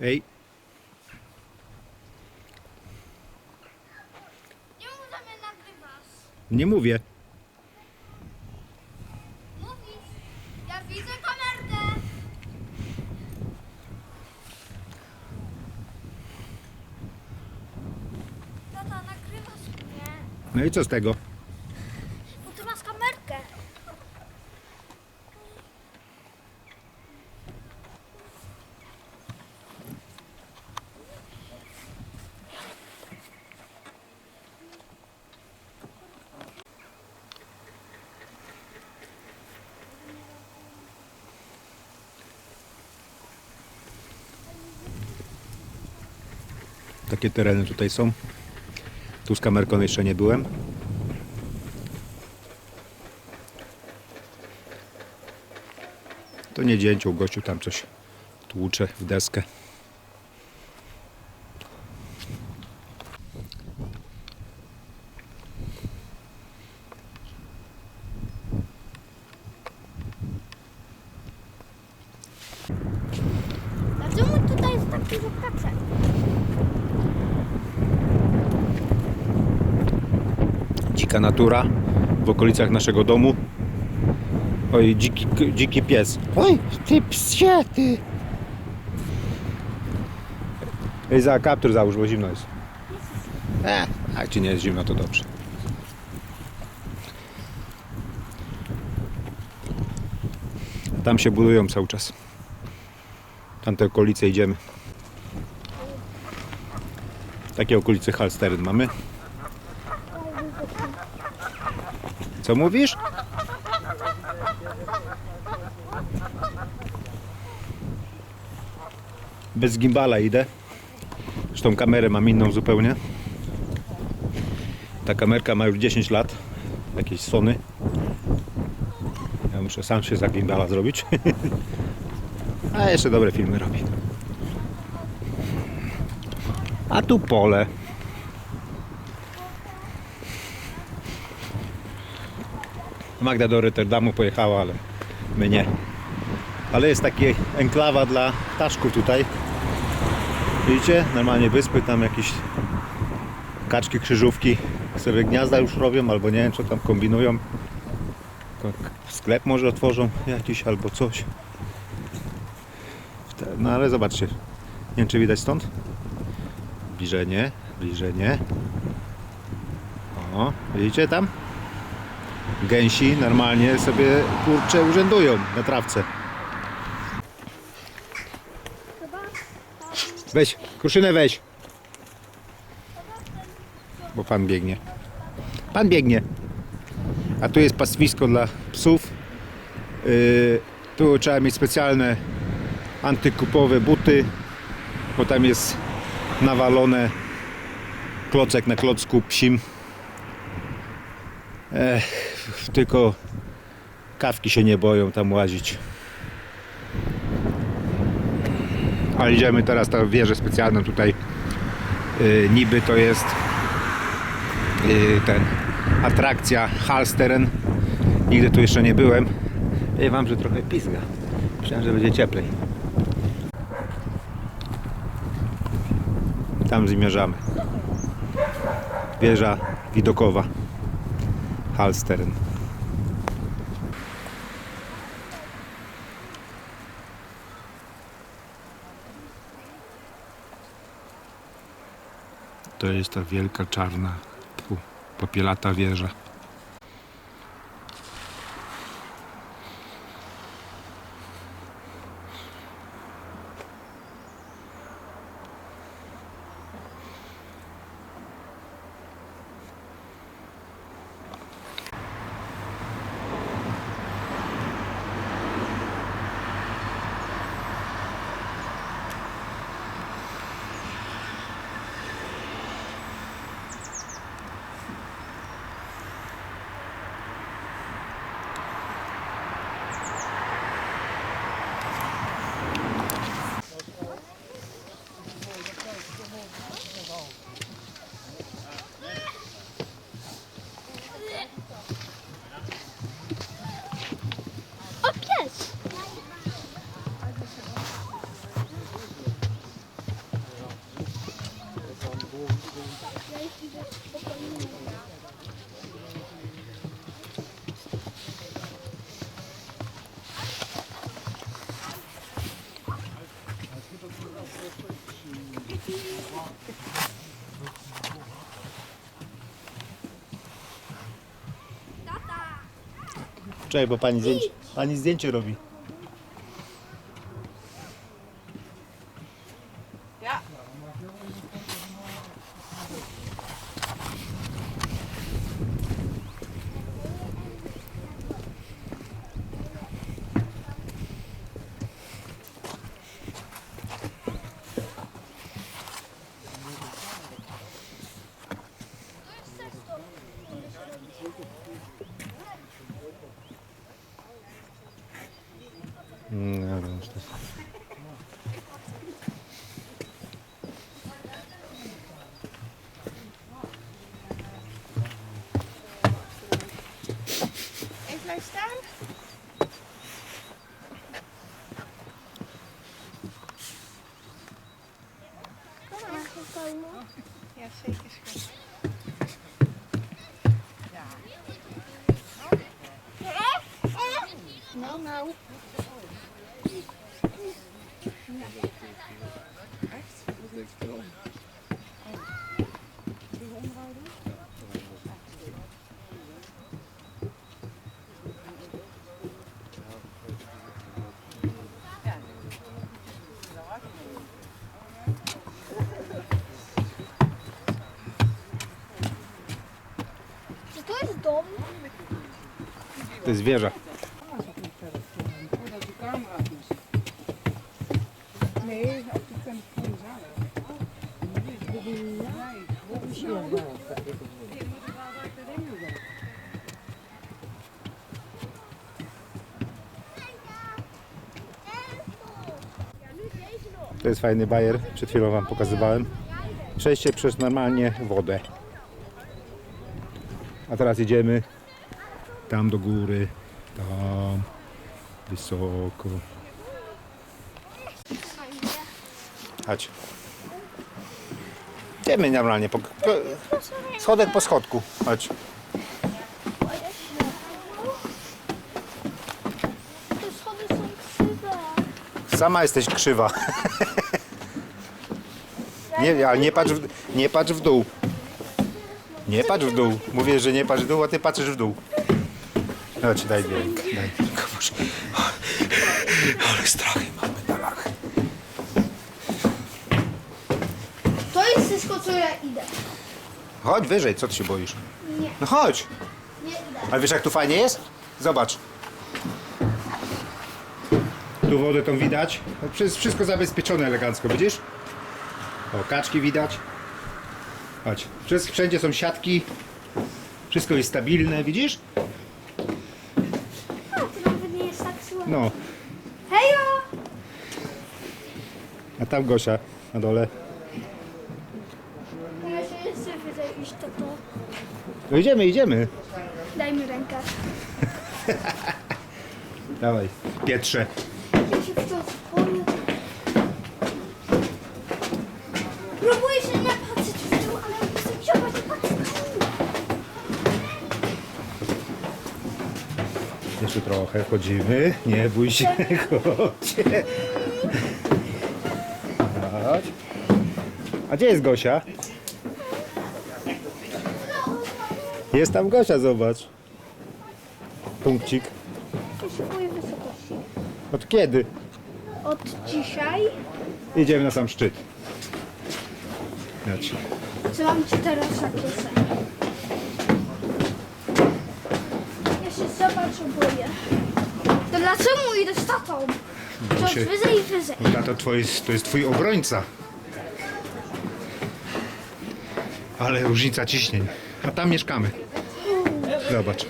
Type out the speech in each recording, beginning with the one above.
Ej, Nie mów, że mnie nagrywasz. nie mówię. Mówisz. Ja widzę kamerkę. Tata, nagrywasz mnie. No i co z tego? Bo ty masz kamerkę. Takie tereny tutaj są. Tu z kamerką jeszcze nie byłem. To nie dzięcioł, gościu tam coś tłucze w deskę. Dlaczego tutaj jest tak dużo? Dzika natura w okolicach naszego domu. Oj, dziki, dziki pies. Oj, ty psie, ty. Ej, za kaptur załóż, bo zimno jest. E, a jak ci nie jest zimno, to dobrze. Tam się budują cały czas. Tamte okolice idziemy. Takie okolice Halsteren mamy. Co mówisz? Bez gimbala idę. Zresztą kamerę mam inną zupełnie. Ta kamerka ma już 10 lat. Jakieś Sony. Ja muszę sam się za gimbala zrobić. A jeszcze dobre filmy robi. A tu pole. Magda do Rotterdamu pojechała, ale my nie. Ale jest takie enklawa dla ptaszków tutaj. Widzicie? Normalnie wyspy, tam jakieś kaczki, krzyżówki sobie gniazda już robią, albo nie wiem co tam kombinują. Ko- Sklep może otworzą jakiś albo coś. No ale zobaczcie. Nie wiem czy widać stąd. Bliżenie, bliżenie. O, widzicie tam? Gęsi normalnie sobie kurcze urzędują na trawce. Weź, kruszynę weź. Bo pan biegnie. Pan biegnie. A tu jest pastwisko dla psów. Yy, tu trzeba mieć specjalne antykupowe buty, bo tam jest nawalone klocek na klocku psim. Ech, tylko kawki się nie boją tam łazić. Ale idziemy teraz na wieżę specjalną tutaj. Yy, niby to jest yy, ten atrakcja Halsteren. Nigdy tu jeszcze nie byłem. Ja wam, że trochę pizga. Myślałem, że będzie cieplej. Tam zmierzamy. Wieża widokowa. Halsteren. To jest ta wielka czarna, popielata wieża. Czekaj, bo pani zdjęcie, pani zdjęcie robi. Mm, ja wiem, że to- Even blijven staan. Ja, zeker. schat. Ja. Nou, nou. Echt? Dat denk ik wel. Czy to jest dom? To jest wieża. Voordat de camera is. Nee, op de telefoon zelf. Nee, wat is? To jest fajny bajer. Przed chwilą wam pokazywałem. Przejście przez normalnie wodę. A teraz idziemy tam do góry. Tam. Wysoko. Chodź. Idziemy normalnie. Po, po, schodek po schodku. Chodź. Sama jesteś krzywa. Nie, ale nie patrz, w, nie patrz w dół. Nie patrz w dół. Mówię, że nie patrz w dół, a ty patrzysz w dół. Chodź, daj dźwięk. Daj. Komuś. Ale strachy mamy na lach. To jest wszystko, co ja idę. Chodź wyżej, co ty się boisz? Nie. No chodź. Nie idę. Ale wiesz jak tu fajnie jest? Zobacz. Tu wodę tą widać. No, wszystko zabezpieczone elegancko, widzisz? O, kaczki widać. Chodź. Wszędzie- Wszędzie są siatki. Wszystko jest stabilne, widzisz? A, to nawet nie jest tak słabo. No. Hejo! A tam Gosia na dole. Ja się jeszcze wyżej iść, to to. No idziemy, idziemy. Daj mi rękę. Dawaj. Pietrze. Ja się w to boję. Próbuję się nie patrzeć w dół, ale chcę wziąć i patrzeć w dół. Jeszcze trochę chodzimy. Nie bój się, chodź. Chodź. A gdzie jest Gosia? Jest tam Gosia, zobacz. Punkcik. Boję wysokości. Od kiedy? Od dzisiaj Idziemy na sam szczyt. Chodź. trzymam ci teraz. Ja się za bardzo boję. To dlaczego idę z tatą? Coraz się- wyżej i wyżej. Bo tato to jest twój obrońca. Ale różnica ciśnień. A tam mieszkamy. Zobacz.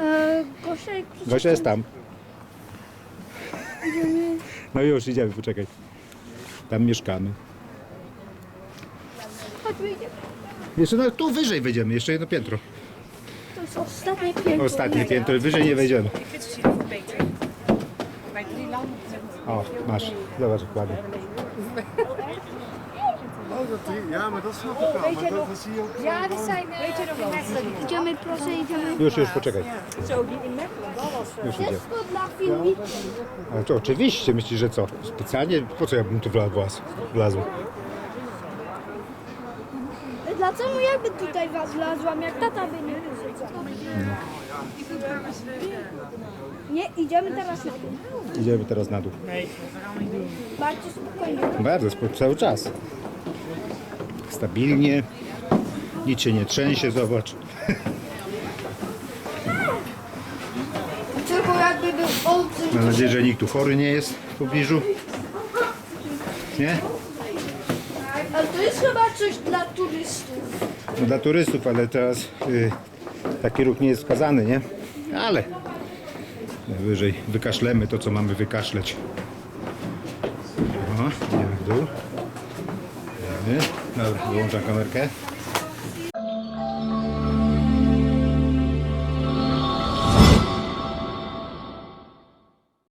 E, Gosia, jak Gosia jest tam. No już, idziemy, poczekaj. Tam mieszkamy. chodźmy idziemy. Jeszcze no, tu wyżej wejdziemy, jeszcze jedno piętro. To jest ostatnie piętro. Ostatnie piętro, wyżej nie wejdziemy. Ik vind ze zien verbetering. Bij drie landen. O, masz. Zobacz jak ładnie. Oh, dat ja, maar dat snap ik wel. Maar dat, dat zie je ook. Ja, die zijn... Weet je nog in Mechelen? Idziemy, proszę, idziemy. Już, już, poczekaj. Zo, die in Mechelen, dat was... Już idzie. To oczywiście, myślisz, że co? Specjalnie? Po co ja bym tu wlazł? wlazł? Dlaczego ja by tutaj was wlazłam, jak tata by nie wyrzucał? Nie, idziemy teraz na dół. Idziemy teraz na dół. Bardzo spokojnie. Bardzo, spo- cały czas. Stabilnie. Nic się nie trzęsie, zobacz. Tylko jakby był olbrzym. Mam nadzieję, że nikt tu chory nie jest w pobliżu. Nie? Ale to jest chyba coś dla turystów. No dla turystów, ale teraz y, taki ruch nie jest wskazany, nie? Ale najwyżej wykaszlemy to, co mamy wykaszleć. O, idziemy w dół. Idziemy. Dobra, wyłączam kamerkę.